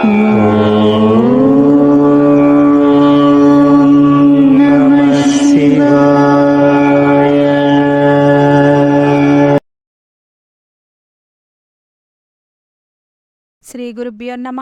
శ్రీ గురుభ్యో నమ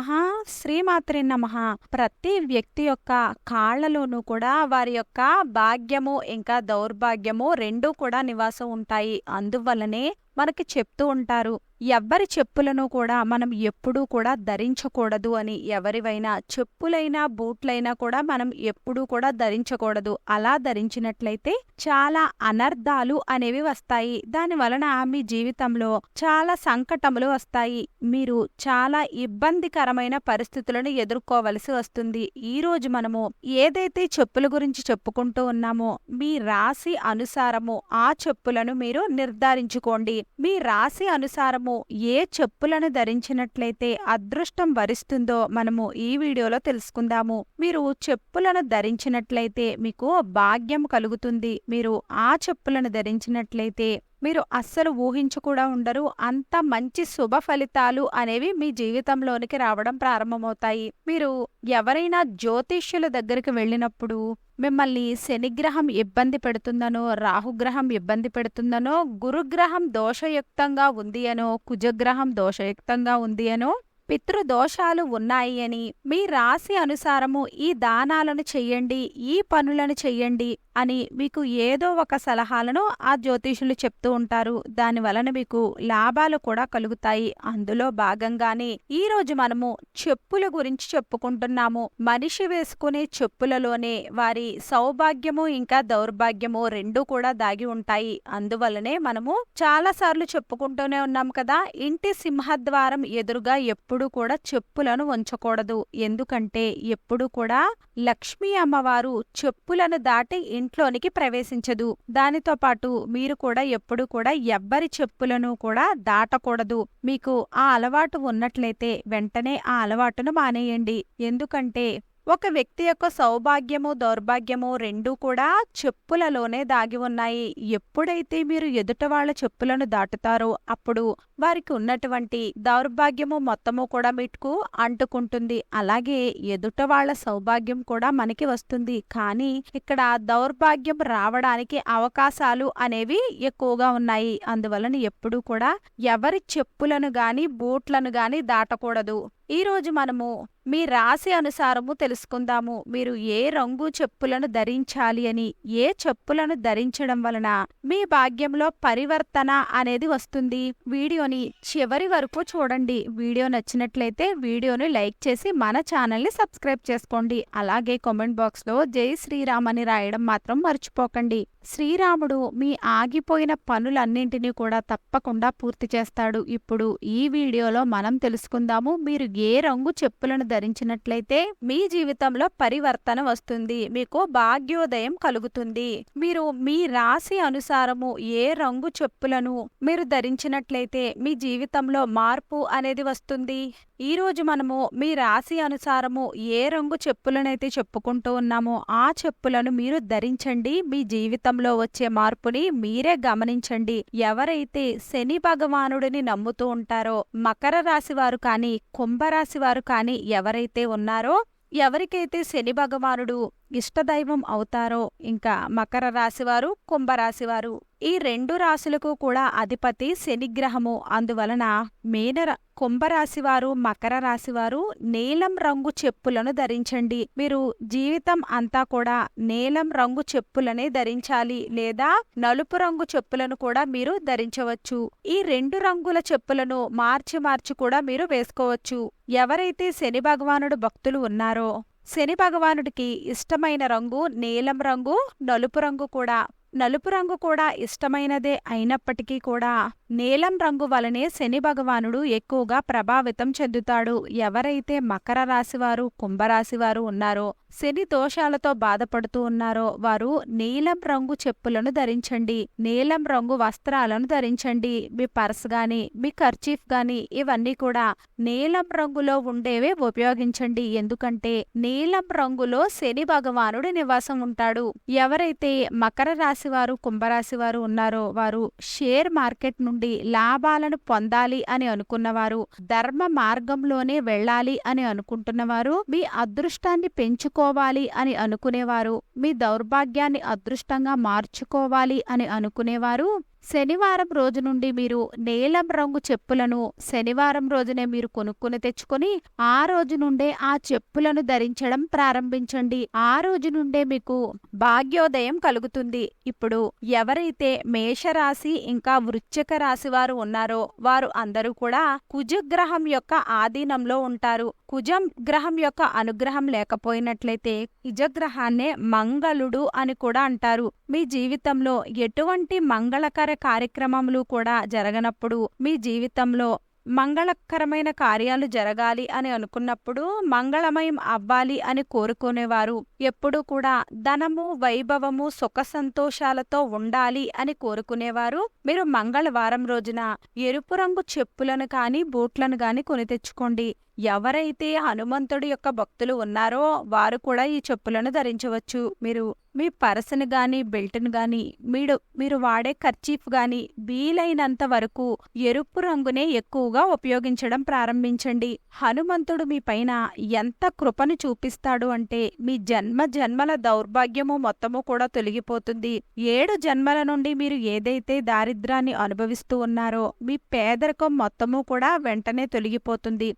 శ్రీమాత్రే నమ. ప్రతి వ్యక్తి యొక్క కాళ్ళలోనూ కూడా వారి యొక్క భాగ్యము ఇంకా దౌర్భాగ్యము రెండూ కూడా నివాసం ఉంటాయి. అందువల్లనే మనకి చెప్తూ ఉంటారు. ఎవ్వరి చెప్పులను కూడా మనం ఎప్పుడూ కూడా ధరించకూడదు అని ఎవరివైనా చెప్పులైనా బూట్లైనా కూడా మనం ఎప్పుడూ కూడా ధరించకూడదు. అలా ధరించినట్లయితే చాలా అనర్థాలు అనేవి వస్తాయి. దాని వలన మీ జీవితంలో చాలా సంకటములు వస్తాయి. మీరు చాలా ఇబ్బందికరమైన పరిస్థితులను ఎదుర్కోవలసి వస్తుంది. ఈ రోజు మనము ఏదైతే చెప్పుల గురించి చెప్పుకుంటూ ఉన్నామో మీ రాశి అనుసారము ఆ చెప్పులను మీరు నిర్ధారించుకోండి. మీ రాశి అనుసారము ఏ చెప్పులను ధరించినట్లయితే అదృష్టం వరిస్తుందో మనము ఈ వీడియోలో తెలుసుకుందాము. మీరు చెప్పులను ధరించినట్లయితే మీకు భాగ్యం కలుగుతుంది. మీరు ఆ చెప్పులను ధరించినట్లయితే మీరు అస్సలు ఊహించు కూడా ఉండరు. అంత మంచి శుభ ఫలితాలు అనేవి మీ జీవితంలోనికి రావడం ప్రారంభమవుతాయి. మీరు ఎవరైనా జ్యోతిష్యుల దగ్గరికి వెళ్ళినప్పుడు మిమ్మల్ని శనిగ్రహం ఇబ్బంది పెడుతుందనో రాహుగ్రహం ఇబ్బంది పెడుతుందనో గురుగ్రహం దోషయుక్తంగా ఉంది అనో కుజగ్రహం దోషయుక్తంగా ఉంది అనో పితృదోషాలు ఉన్నాయి అని మీ రాశి అనుసారము ఈ దానాలను చెయ్యండి ఈ పనులను చెయ్యండి అని మీకు ఏదో ఒక సలహాలను ఆ జ్యోతిషులు చెప్తూ ఉంటారు. దాని వలన మీకు లాభాలు కూడా కలుగుతాయి. అందులో భాగంగానే ఈ రోజు మనము చెప్పుల గురించి చెప్పుకుంటున్నాము. మనిషి వేసుకునే చెప్పులలోనే వారి సౌభాగ్యము ఇంకా దౌర్భాగ్యము రెండూ కూడా దాగి ఉంటాయి. అందువలనే మనము చాలాసార్లు చెప్పుకుంటూనే ఉన్నాం కదా ఇంటి సింహద్వారం ఎదురుగా ఎప్పుడు కూడా చెప్పులను ఉంచకూడదు ఎందుకంటే ఎప్పుడూ కూడా లక్ష్మీ అమ్మవారు చెప్పులను దాటి ఇంట్లోనికి ప్రవేశించదు. దానితో పాటు మీరు కూడా ఎప్పుడు కూడా ఎవ్వరి చెప్పులను కూడా దాటకూడదు. మీకు ఆ అలవాటు ఉన్నట్లయితే వెంటనే ఆ అలవాటును మానేయండి. ఎందుకంటే ఒక వ్యక్తి యొక్క సౌభాగ్యము దౌర్భాగ్యము రెండూ కూడా చెప్పులలోనే దాగి ఉన్నాయి. ఎప్పుడైతే మీరు ఎదుట వాళ్ళ చెప్పులను దాటుతారో అప్పుడు వారికి ఉన్నటువంటి దౌర్భాగ్యము మొత్తము కూడా మీకు అంటుకుంటుంది. అలాగే ఎదుట వాళ్ళ సౌభాగ్యం కూడా మనకి వస్తుంది. కానీ ఇక్కడ దౌర్భాగ్యం రావడానికి అవకాశాలు అనేవి ఎక్కువగా ఉన్నాయి. అందువలన ఎప్పుడూ కూడా ఎవరి చెప్పులను గాని బూట్లను గాని దాటకూడదు. ఈరోజు మనము మీ రాశి అనుసారము తెలుసుకుందాము. మీరు ఏ రంగు చెప్పులను ధరించాలి అని ఏ చెప్పులను ధరించడం వలన మీ భాగ్యంలో పరివర్తన అనేది వస్తుంది. వీడియోని చివరి వరకు చూడండి. వీడియో నచ్చినట్లయితే వీడియోని లైక్ చేసి మన ఛానల్ని సబ్స్క్రైబ్ చేసుకోండి. అలాగే కామెంట్ బాక్స్లో జై శ్రీరామ్ అని రాయడం మాత్రం మర్చిపోకండి. శ్రీరాముడు మీ ఆగిపోయిన పనులన్నింటినీ కూడా తప్పకుండా పూర్తి చేస్తాడు. ఇప్పుడు ఈ వీడియోలో మనం తెలుసుకుందాము మీరు ఏ రంగు చెప్పులను ధరించినట్లయితే మీ జీవితంలో పరివర్తన వస్తుంది మీకు భాగ్యోదయం కలుగుతుంది. మీరు మీ రాశి అనుసారము ఏ రంగు చెప్పులను మీరు ధరించినట్లయితే మీ జీవితంలో మార్పు అనేది వస్తుంది. ఈరోజు మనము మీ రాశి అనుసారము ఏ రంగు చెప్పులనైతే చెప్పుకుంటూ ఉన్నామో ఆ చెప్పులను మీరు ధరించండి. మీ జీవితంలో వచ్చే మార్పుని మీరే గమనించండి. ఎవరైతే శని భగవానుడిని నమ్ముతూ ఉంటారో మకర రాశి వారు కానీ కుంభరాశి వారు కానీ ఎవరైతే ఉన్నారో ఎవరికైతే శని భగవానుడు ఇష్టదైవం అవుతారో ఇంకా మకర రాశివారు కుంభరాశివారు ఈ రెండు రాశులకు కూడా అధిపతి శనిగ్రహము. అందువలన మీనర కుంభరాశివారు మకర రాశివారు నీలం రంగు చెప్పులను ధరించండి. మీరు జీవితం అంతా కూడా నీలం రంగు చెప్పులనే ధరించాలి లేదా నలుపు రంగు చెప్పులను కూడా మీరు ధరించవచ్చు. ఈ రెండు రంగుల చెప్పులను మార్చి మార్చి కూడా మీరు వేసుకోవచ్చు. ఎవరైతే శని భగవానుడు భక్తులు ఉన్నారో శని భగవానుడికి ఇష్టమైన రంగు నీలం రంగు నలుపు రంగు కూడా నలుపు రంగు కూడా ఇష్టమైనదే అయినప్పటికీ కూడా నీలం రంగు వలనే శని భగవానుడు ఎక్కువగా ప్రభావితం చెందుతాడు. ఎవరైతే మకర రాశివారు కుంభరాశివారు ఉన్నారో శని దోషాలతో బాధపడుతూ ఉన్నారో వారు నీలం రంగు చెప్పులను ధరించండి. నీలం రంగు వస్త్రాలను ధరించండి. మీ పర్స్ గాని మీ కర్చీఫ్ గాని ఇవన్నీ కూడా నీలం రంగులో ఉండేవే ఉపయోగించండి. ఎందుకంటే నీలం రంగులో శని భగవానుడు నివాసం ఉంటాడు. ఎవరైతే మకర రాశి మీనరాశి వారు కుంభరాశి వారు ఉన్నారో వారు షేర్ మార్కెట్ నుండి లాభాలను పొందాలి అని అనుకున్నవారు ధర్మ మార్గంలోనే వెళ్ళాలి అని అనుకుంటున్నవారు మీ అదృష్టాన్ని పెంచుకోవాలి అని అనుకునేవారు మీ దౌర్భాగ్యాన్ని అదృష్టంగా మార్చుకోవాలి అని అనుకునేవారు శనివారం రోజు నుండి మీరు నీలం రంగు చెప్పులను శనివారం రోజునే మీరు కొనుక్కుని తెచ్చుకొని ఆ రోజు నుండే ఆ చెప్పులను ధరించడం ప్రారంభించండి. ఆ రోజు నుండే మీకు భాగ్యోదయం కలుగుతుంది. ఇప్పుడు ఎవరైతే మేషరాశి ఇంకా వృశ్చిక రాశి వారు ఉన్నారో వారు అందరూ కూడా కుజగ్రహం యొక్క ఆధీనంలో ఉంటారు. కుజం గ్రహం యొక్క అనుగ్రహం లేకపోయినట్లయితే కుజగ్రహాన్నే మంగళుడు అని కూడా అంటారు. మీ జీవితంలో ఎటువంటి మంగళకర కార్యక్రమములు కూడా జరగనప్పుడు మీ జీవితంలో మంగళకరమైన కార్యాలు జరగాలి అని అనుకున్నప్పుడు మంగళమయం అవ్వాలి అని కోరుకునేవారు. ఎప్పుడూ కూడా ధనము వైభవము సుఖ సంతోషాలతో ఉండాలి అని కోరుకునేవారు. మీరు మంగళవారం రోజున ఎరుపు రంగు చెప్పులను కానీ బూట్లను కానీ కొని తెచ్చుకోండి. ఎవరైతే హనుమంతుడి యొక్క భక్తులు ఉన్నారో వారు కూడా ఈ చెప్పులను ధరించవచ్చు. మీరు మీ పర్సును గాని బెల్ట్ను గాని మీరు మీరు వాడే ఖర్చీఫ్ గాని వీలైనంత వరకు ఎరుపు రంగునే ఎక్కువగా ఉపయోగించడం ప్రారంభించండి. హనుమంతుడు మీ పైన ఎంత కృపను చూపిస్తాడు అంటే మీ జన్మ జన్మల దౌర్భాగ్యము మొత్తము కూడా తొలగిపోతుంది. ఏడు జన్మల నుండి మీరు ఏదైతే దారిద్రాన్ని అనుభవిస్తూ ఉన్నారో మీ పేదరికం మొత్తము కూడా వెంటనే తొలగిపోతుంది.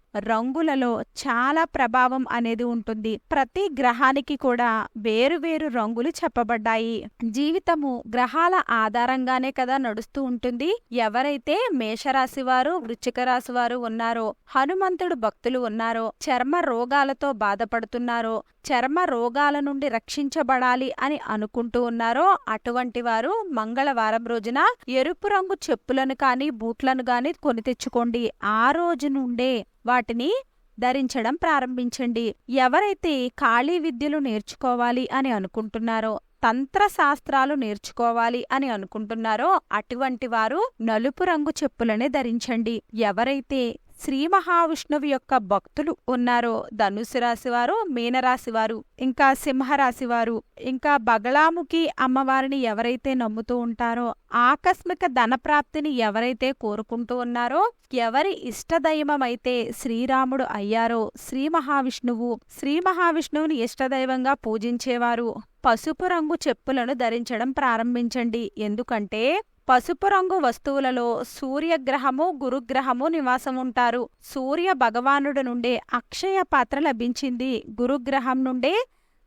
రంగులలో చాలా ప్రభావం అనేది ఉంటుంది. ప్రతి గ్రహానికి కూడా వేరు వేరు రంగులు చెప్పబడ్డాయి. జీవితము గ్రహాల ఆధారంగానే కదా నడుస్తూ ఉంటుంది. ఎవరైతే మేషరాశి వారు వృచ్చిక రాశి వారు ఉన్నారో హనుమంతుడు భక్తులు ఉన్నారో చర్మ రోగాలతో బాధపడుతున్నారో చర్మ రోగాల నుండి రక్షించబడాలి అని అనుకుంటూ ఉన్నారో అటువంటి వారు మంగళవారం రోజున ఎరుపు రంగు చెప్పులను కానీ బూట్లను కానీ కొని తెచ్చుకోండి. ఆ రోజు నుండే వాటిని ధరించడం ప్రారంభించండి. ఎవరైతే ఖాళీ విద్యలు నేర్చుకోవాలి అని అనుకుంటున్నారో తంత్ర శాస్త్రాలు నేర్చుకోవాలి అని అనుకుంటున్నారో అటువంటి వారు నలుపు రంగు చెప్పులనే ధరించండి. ఎవరైతే శ్రీ మహావిష్ణువు యొక్క భక్తులు ఉన్నారో ధనుసు రాశివారు మీనరాశివారు ఇంకా సింహరాశివారు ఇంకా బగళాముఖి అమ్మవారిని ఎవరైతే నమ్ముతూ ఉంటారో ఆకస్మిక ధనప్రాప్తిని ఎవరైతే కోరుకుంటూ ఉన్నారో ఎవరి ఇష్టదైవమైతే శ్రీరాముడు అయ్యారో శ్రీ మహావిష్ణువు శ్రీ మహావిష్ణువుని ఇష్టదైవంగా పూజించేవారు పసుపు రంగు చెప్పులను ధరించడం ప్రారంభించండి. ఎందుకంటే పసుపు రంగు వస్తువులలో సూర్యగ్రహము గురుగ్రహము నివాసం ఉంటారు సూర్య భగవానుడు నుండే అక్షయ పాత్ర లభించింది. గురుగ్రహం నుండే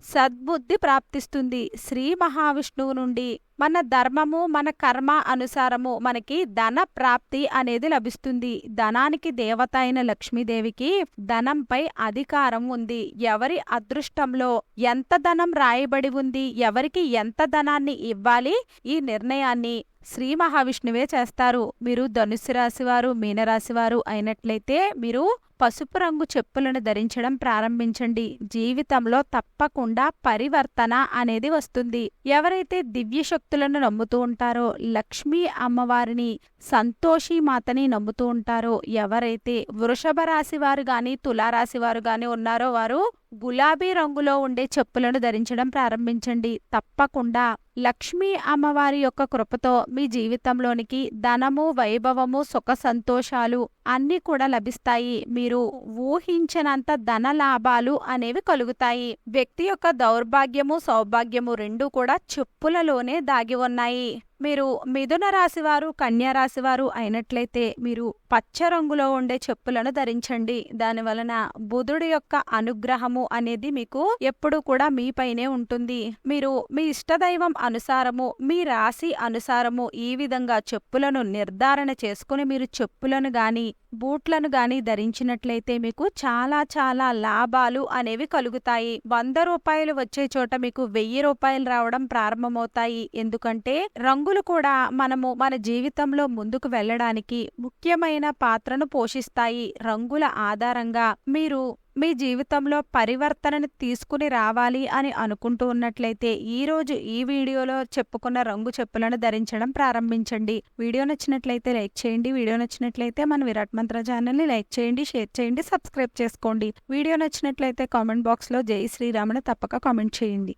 సద్బుద్ధి ప్రాప్తిస్తుంది. శ్రీ మహావిష్ణువు నుండి మన ధర్మము మన కర్మ అనుసారము మనకి ధన ప్రాప్తి అనేది లభిస్తుంది. ధనానికి దేవత అయిన లక్ష్మీదేవికి ధనంపై అధికారం ఉంది. ఎవరి అదృష్టంలో ఎంత ధనం రాయబడి ఉంది ఎవరికి ఎంత ధనాన్ని ఇవ్వాలి ఈ నిర్ణయాన్ని శ్రీ మహావిష్ణువే చేస్తారు. మీరు ధనుస్సు రాశివారు మీనరాశివారు అయినట్లయితే మీరు పసుపు రంగు చెప్పులను ధరించడం ప్రారంభించండి. జీవితంలో తప్పకుండా పరివర్తన అనేది వస్తుంది. ఎవరైతే దివ్య శక్తులను నమ్ముతూ ఉంటారో లక్ష్మీ అమ్మవారిని సంతోషి మాతని నమ్ముతూ ఉంటారో ఎవరైతే వృషభ రాశి వారు గాని తులారాశి వారు గాని ఉన్నారో వారు గులాబీ రంగులో ఉండే చెప్పులను ధరించడం ప్రారంభించండి. తప్పకుండా లక్ష్మీ అమ్మవారి యొక్క కృపతో మీ జీవితంలోనికి ధనము వైభవము సుఖ సంతోషాలు అన్నీ కూడా లభిస్తాయి. మీ మీరు ఊహించనంత ధన లాభాలు అనేవి కలుగుతాయి. వ్యక్తి యొక్క దౌర్భాగ్యము సౌభాగ్యము రెండూ కూడా చెప్పులలోనే దాగి ఉన్నాయి. మీరు మిథున రాశివారు కన్యారాశివారు అయినట్లయితే మీరు పచ్చ రంగులో ఉండే చెప్పులను ధరించండి. దాని వలన బుధుడి యొక్క అనుగ్రహము అనేది మీకు ఎప్పుడు కూడా మీపైనే ఉంటుంది. మీరు మీ ఇష్టదైవం అనుసారము మీ రాశి అనుసారము ఈ విధంగా చెప్పులను నిర్ధారణ చేసుకుని మీరు చెప్పులను గాని బూట్లను గాని ధరించినట్లయితే మీకు చాలా చాలా లాభాలు అనేవి కలుగుతాయి. వంద రూపాయలు వచ్చే చోట మీకు వెయ్యి రూపాయలు రావడం ప్రారంభమవుతాయి. ఎందుకంటే రంగు రంగులు కూడా మనము మన జీవితంలో ముందుకు వెళ్ళడానికి ముఖ్యమైన పాత్రను పోషిస్తాయి. రంగుల ఆధారంగా మీరు మీ జీవితంలో పరివర్తనను తీసుకుని రావాలి అని అనుకుంటూ ఉన్నట్లయితే ఈ రోజు ఈ వీడియోలో చెప్పుకున్న రంగు చెప్పులను ధరించడం ప్రారంభించండి. వీడియో నచ్చినట్లయితే లైక్ చేయండి. వీడియో నచ్చినట్లయితే మన విరాట్ మంత్ర ఛానల్ని లైక్ చేయండి షేర్ చేయండి సబ్స్క్రైబ్ చేసుకోండి. వీడియో నచ్చినట్లయితే కామెంట్ బాక్స్లో జై శ్రీరాముని తప్పక కామెంట్ చేయండి.